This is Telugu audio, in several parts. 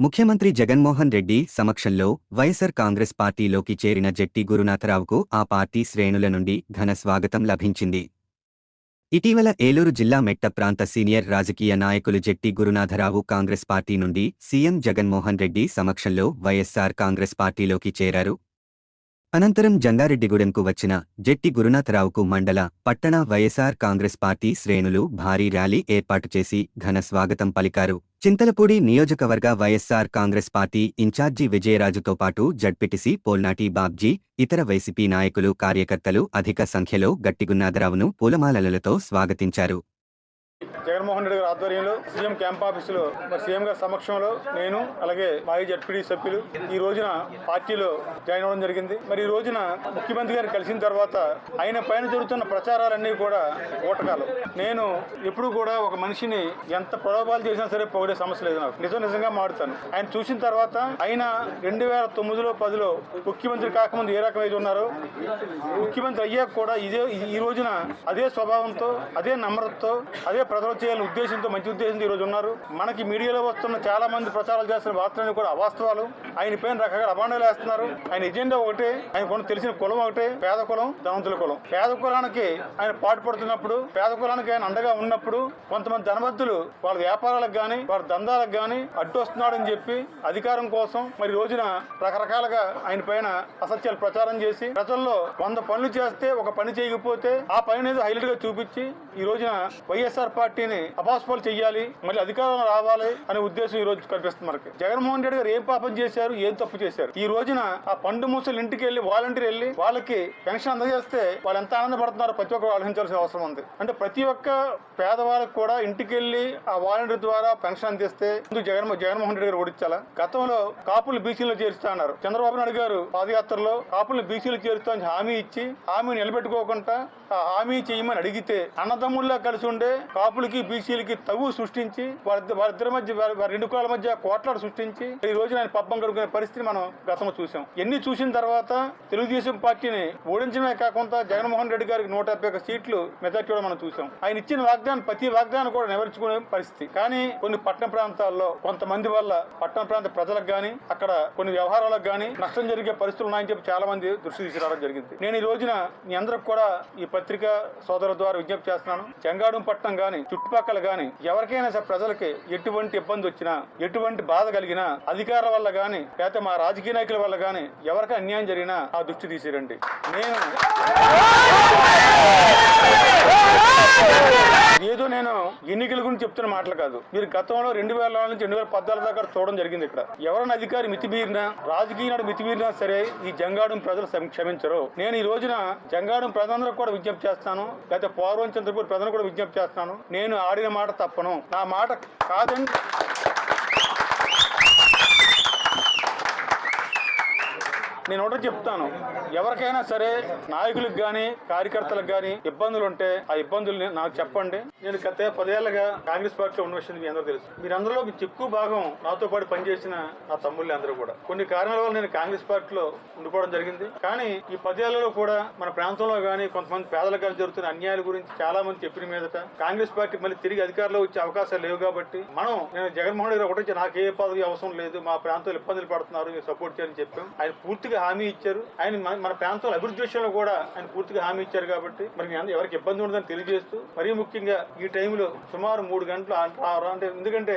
ముఖ్యమంత్రి జగన్మోహన్ రెడ్డి సమక్షంలో వైఎస్సార్ కాంగ్రెస్ పార్టీలోకి చేరిన జట్టి గురునాథరావుకు ఆ పార్టీ శ్రేణుల నుండి ఘన స్వాగతం లభించింది. ఇటీవల ఏలూరు జిల్లా మెట్ట ప్రాంత సీనియర్ రాజకీయ నాయకులు జట్టి గురునాథరావు కాంగ్రెస్ పార్టీ నుండి సీఎం జగన్మోహన్ రెడ్డి సమక్షంలో వైఎస్సార్ కాంగ్రెస్ పార్టీలోకి చేరారు. అనంతరం జంగారెడ్డిగూడెంకు వచ్చిన జెట్టి గురునాథరావుకు మండల పట్టణ వైఎస్ఆర్ కాంగ్రెస్ పార్టీ శ్రేణులు భారీ ర్యాలీ ఏర్పాటు చేసి ఘన స్వాగతం పలికారు. చింతలపూడి నియోజకవర్గ వైఎస్ఆర్ కాంగ్రెస్ పార్టీ ఇన్ఛార్జి విజయరాజుతో పాటు జడ్పిటిసి పోల్నాటి బాబ్జీ ఇతర వైసీపీ నాయకులు కార్యకర్తలు అధిక సంఖ్యలో గట్టిగున్నాథరావును పూలమాలలతో స్వాగతించారు. జగన్మోహన్ రెడ్డి గారి ఆధ్వర్యంలో సీఎం క్యాంప్ ఆఫీసులో మరి సీఎం గారి సమక్షంలో నేను అలాగే మాజీ జడ్పీడీ సభ్యులు ఈ రోజున పార్టీలో జాయిన్ అవ్వడం జరిగింది. మరి ఈ రోజున ముఖ్యమంత్రి గారిని కలిసిన తర్వాత ఆయన పైన జరుగుతున్న ప్రచారాలన్నీ కూడా ఓటకాలు. నేను ఎప్పుడు కూడా ఒక మనిషిని ఎంత ప్రలోభాలు చేసినా సరే పోగొడే సమస్య లేదు నాకు. నిజం నిజంగా మాడుతాను ఆయన చూసిన తర్వాత ఆయన రెండు వేల తొమ్మిదిలో పదిలో ముఖ్యమంత్రి కాకముందు ఏ రకమైతే ఉన్నారో ముఖ్యమంత్రి అయ్యాక కూడా ఇదే ఈ రోజున అదే స్వభావంతో అదే నమ్రతతో అదే ప్రజల చేయాలని ఉద్దేశంతో మంచి ఉద్దేశంతో ఈ రోజు ఉన్నారు. మనకి మీడియాలో వస్తున్న చాలా మంది ప్రచారాలు చేస్తున్న వార్తలు కూడా అవాస్తవాలు. ఆయన పైన రకరకాల అభాండాలు వేస్తున్నారు. ఆయన ఎజెండా ఒకటే ఆయన కొన్ని తెలిసిన కులం ఒకటే పేద కులం ధనవంతుల కులం. పేద కులానికి ఆయన పాటుపడుతున్నప్పుడు పేద కులానికి ఆయన అండగా ఉన్నప్పుడు కొంతమంది ధనవంతులు వాళ్ళ వ్యాపారాలకు కానీ వాళ్ళ దందాలకు కానీ అడ్డు వస్తున్నాడని చెప్పి అధికారం కోసం మరి రోజున రకరకాలుగా ఆయన పైన అసత్యాలు ప్రచారం చేసి ప్రజల్లో వంద పనులు చేస్తే ఒక పని చేయకపోతే ఆ పని అనేది హైలైట్గా చూపించి ఈ రోజున వైఎస్ఆర్ పార్టీని అపాస్పాలు చెయ్యాలి మళ్ళీ అధికారంలో రావాలి అనే ఉద్దేశం ఈ రోజు కనిపిస్తుంది మనకి. జగన్మోహన్ రెడ్డి గారు ఏం పాపం చేశారు? ఏం తప్పు చేశారు? ఈ రోజున ఆ పండు మూసలు ఇంటికి వెళ్ళి వాలంటీర్ వెళ్ళి వాళ్ళకి పెన్షన్ అందజేస్తే వాళ్ళు ఎంత ఆనందపడుతున్నారో ప్రతి ఒక్కరు ఆలోచించాల్సిన అవసరం ఉంది. అంటే ప్రతి ఒక్క పేదవాళ్ళకి కూడా ఇంటికి వెళ్ళి ఆ వాలంటీర్ ద్వారా పెన్షన్ అందిస్తే ముందు జగన్ జగన్మోహన్ రెడ్డి గారు ఓడించాలా? గతంలో కాపులు బీసీలో చేరుస్తా అన్నారు. చంద్రబాబు నాయుడు గారు పాదయాత్రలో కాపులు బీసీలు చేరుస్తా అని హామీ ఇచ్చి హామీ నిలబెట్టుకోకుండా ఆ హామీ చేయమని అడిగితే అన్నదమ్ముల్లా కలిసి ఉండే కాపులకి బీసీలకి తగు సృష్టించి వారి వారిద్దరి మధ్య వారి వారి రెండు కులాల మధ్య కోట్లాడు సృష్టించి ఈ రోజు ఆయన పబ్బం కోరుకునే పరిస్థితి మనం గతంలో చూసాం. ఎన్ని చూసిన తర్వాత తెలుగుదేశం పార్టీని ఓడించడమే కాకుండా జగన్మోహన్ రెడ్డి గారికి నూట డెబ్బై సీట్లు మెజార్టీ కూడా మనం చూసాం. ఆయన ఇచ్చిన వాగ్దానం ప్రతి వాగ్దానం కూడా నెరవేర్చుకునే పరిస్థితి. కానీ కొన్ని పట్టణ ప్రాంతాల్లో కొంతమంది వల్ల పట్టణ ప్రాంత ప్రజలకు గానీ అక్కడ కొన్ని వ్యవహారాలకు గానీ నష్టం జరిగే పరిస్థితులు ఉన్నాయని చెప్పి చాలా మంది దృష్టి తీసుకురావడం జరిగింది. నేను ఈ రోజున మీ అందరికి కూడా ఈ పత్రికా సోదరుల ద్వారా విజ్ఞప్తి చేస్తున్నాను. చెంగాడం పట్టణం గాని చుట్టుపక్కల కానీ ఎవరికైనా సరే ప్రజలకి ఎటువంటి ఇబ్బంది వచ్చినా ఎటువంటి బాధ కలిగినా అధికారుల వల్ల కానీ లేకపోతే మా రాజకీయ నాయకుల వల్ల కానీ ఎవరికి అన్యాయం జరిగినా ఆ దృష్టి తీసిరండి. నేను ఏదో నేను ఎన్నికల గురించి చెప్తున్న మాటలు కాదు. మీరు గతంలో రెండు వేల నుంచి రెండు వేల పద్నాలుగు దాకా చూడడం జరిగింది ఇక్కడ. ఎవరైనా అధికారి మితిమీరినా రాజకీయ నాడు మితిమీరినా సరే ఈ జంగాడం ప్రజలు క్షమించరు. నేను ఈ రోజున జంగాడం ప్రజలందరూ కూడా విజ్ఞప్తి చేస్తాను. లేకపోతే పౌర్వం చంద్రపూర్ ప్రజలు కూడా విజ్ఞప్తి చేస్తాను. నేను ఆడిన మాట తప్పను. నా మాట కాదండి. నేను ఒకటి చెప్తాను. ఎవరికైనా సరే నాయకులకు కానీ కార్యకర్తలకు కానీ ఇబ్బందులు ఉంటే ఆ ఇబ్బందులు నాకు చెప్పండి. నేను గత పదేళ్ళుగా కాంగ్రెస్ పార్టీలో ఉన్న విషయం మీ అందరూ తెలుసు. మీరందరిలో ఎక్కువ భాగం నాతో పాటు పనిచేసిన నా తమ్ముళ్ళు అందరూ కూడా. కొన్ని కారణాల వల్ల నేను కాంగ్రెస్ పార్టీలో ఉండిపోవడం జరిగింది. కానీ ఈ పదేళ్ళలో కూడా మన ప్రాంతంలో కానీ కొంతమంది పేదలకు కానీ జరుగుతున్న అన్యాయాల గురించి చాలా మంది చెప్పిన మీదట కాంగ్రెస్ పార్టీ మళ్ళీ తిరిగి అధికారంలో వచ్చే అవకాశాలు లేవు కాబట్టి మనం నేను జగన్మోహన్ రెడ్డి గారు ఒకటి నాకు ఏ పదవి అవసరం లేదు మా ప్రాంతంలో ఇబ్బందులు పడుతున్నారు మీరు సపోర్ట్ చేయాలని చెప్పాం. ఆయన పూర్తిగా హామీ ఇచ్చారు. ఆయన మన- మన ప్రాంతంలో అభివృద్ధి విషయంలో కూడా ఆయన పూర్తిగా హామీ ఇచ్చారు కాబట్టి మరి మీ అందరూ ఎవరికి ఇబ్బంది ఉండదని తెలియజేస్తూ మరీ ముఖ్యంగా ఈ టైంలో సుమారు మూడు గంటలు ఆ- అంటే ఎందుకంటే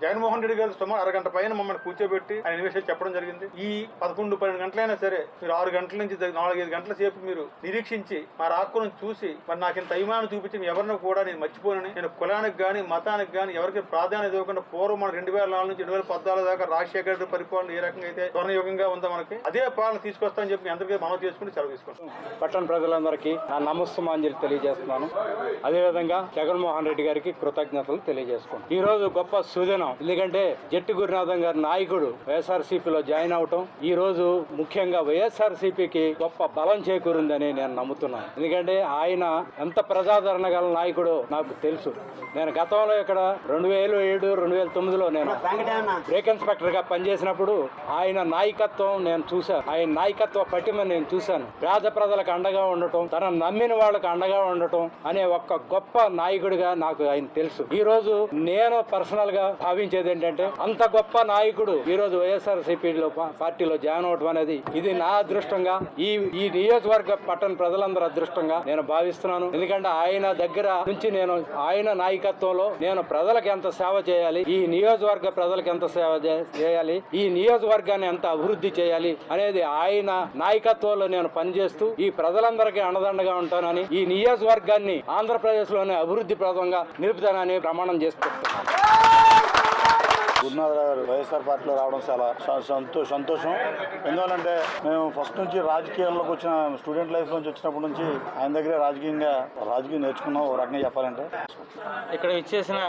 జగన్మోహన్ రెడ్డి గారు సుమారు అరగంట పైన మమ్మల్ని కూర్చోబెట్టి ఆయన విషయాలు చెప్పడం జరిగింది. ఈ పదకొండు పన్నెండు గంటలైనా సరే మీరు ఆరు గంటల నుంచి నాలుగైదు గంటల సేపు మీరు నిరీక్షించి మా రాకులను చూసి మరి నాకు ఇంత అభిమానం చూపించి ఎవరిని కూడా నేను మర్చిపోనని నేను కులానికి కానీ మతానికి కానీ ఎవరికి ప్రాధాన్యత ఇవ్వకుండా పూర్వం మన రెండు వేల నాలుగు నుంచి రెండు వేల పద్నాలుగు దాకా రాజశేఖర రెడ్డి పరిపాలన ఏ రకంగా అయితే స్వర్ణయుగంగా ఉందో మనకి అదే పాలన తీసుకొస్తామని చెప్పి అందరికీ మనం చేసుకుని సెలవు తీసుకుంటాం. పట్టణ ప్రజలందరికీ నా నమస్తమాంజలి తెలియజేస్తున్నాను. అదేవిధంగా జగన్మోహన్ రెడ్డి గారికి కృతజ్ఞతలు తెలియజేసుకుంటాను ఈ రోజు గొప్ప సుదినం ఎందుకంటే జట్టి గురునాథం గారి నాయకుడు వైఎస్ఆర్సీపీలో జాయిన్ అవటం ఈ రోజు ముఖ్యంగా వైఎస్ఆర్సీపీకి గొప్ప బలం చేకూరిందని నేను నమ్ముతున్నాను. ఎందుకంటే ఆయన ఎంత ప్రజాదరణ గల నాయకుడో నాకు తెలుసు. నేను గతంలో ఇక్కడ రెండు వేలు ఏడు రెండు వేల తొమ్మిదిలో నేను బ్రేక్ ఇన్స్పెక్టర్గా పనిచేసినప్పుడు ఆయన నాయకత్వం నేను చూశాను ఆయన నాయకత్వ పటిమ నేను చూశాను. పేద ప్రజలకు అండగా ఉండటం తన నమ్మిన వాళ్ళకి అండగా ఉండటం అనే ఒక్క గొప్ప నాయకుడిగా నాకు ఆయన తెలుసు. ఈ రోజు నేను పర్సనల్గా భావించేది ఏంటంటే అంత గొప్ప నాయకుడు ఈ రోజు వైఎస్ఆర్ సిపిలో పార్టీలో జాయిన్ అవటం అనేది ఇది నా అదృష్టంగా ఈ ఈ నియోజకవర్గ పట్టణ ప్రజలందరూ అదృష్టంగా నేను భావిస్తున్నాను. ఎందుకంటే ఆయన దగ్గర నుంచి నేను ఆయన నాయకత్వంలో నేను ప్రజలకు ఎంత సేవ చేయాలి ఈ నియోజకవర్గ ప్రజలకు ఎంత సేవ చేయాలి ఈ నియోజకవర్గాన్ని ఎంత అభివృద్ధి చేయాలి అనేది ఆయన నాయకత్వంలో నేను పనిచేస్తూ ఈ ప్రజలందరికీ అండదండగా ఉంటానని ఈ నియోజకవర్గాన్ని ఆంధ్రప్రదేశ్లోనే అభివృద్ధి ప్రదంగా నిలుపుతానని ప్రమాణం చేసుకుంటున్నాను గురునాథరావు గారు వైఎస్ఆర్ పార్టీలో రావడం చాలా సంతో సంతోషం. ఎందువల్లంటే మేము ఫస్ట్ నుంచి రాజకీయాల్లోకి వచ్చిన స్టూడెంట్ లైఫ్ నుంచి వచ్చినప్పటి నుంచి ఆయన దగ్గరే రాజకీయంగా రాజకీయం నేర్చుకున్నాం ఒక రకంగా చెప్పాలంటే. ఇక్కడ ఇచ్చేసిన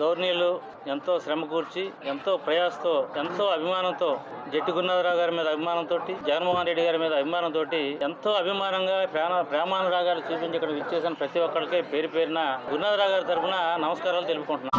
దౌర్ణీయులు ఎంతో శ్రమ కూర్చి ఎంతో ప్రయాసతో ఎంతో అభిమానంతో జట్టి గురునాథరావు గారి మీద అభిమానంతో జగన్మోహన్ రెడ్డి గారి మీద అభిమానంతో ఎంతో అభిమానంగా ప్రేమ ప్రేమానురాగాలు చూపించి ఇక్కడ ఇచ్చేసిన ప్రతి ఒక్కరికి పేరు పేరున గురునాథరావు గారి తరఫున నమస్కారాలు తెలుపుకుంటున్నాను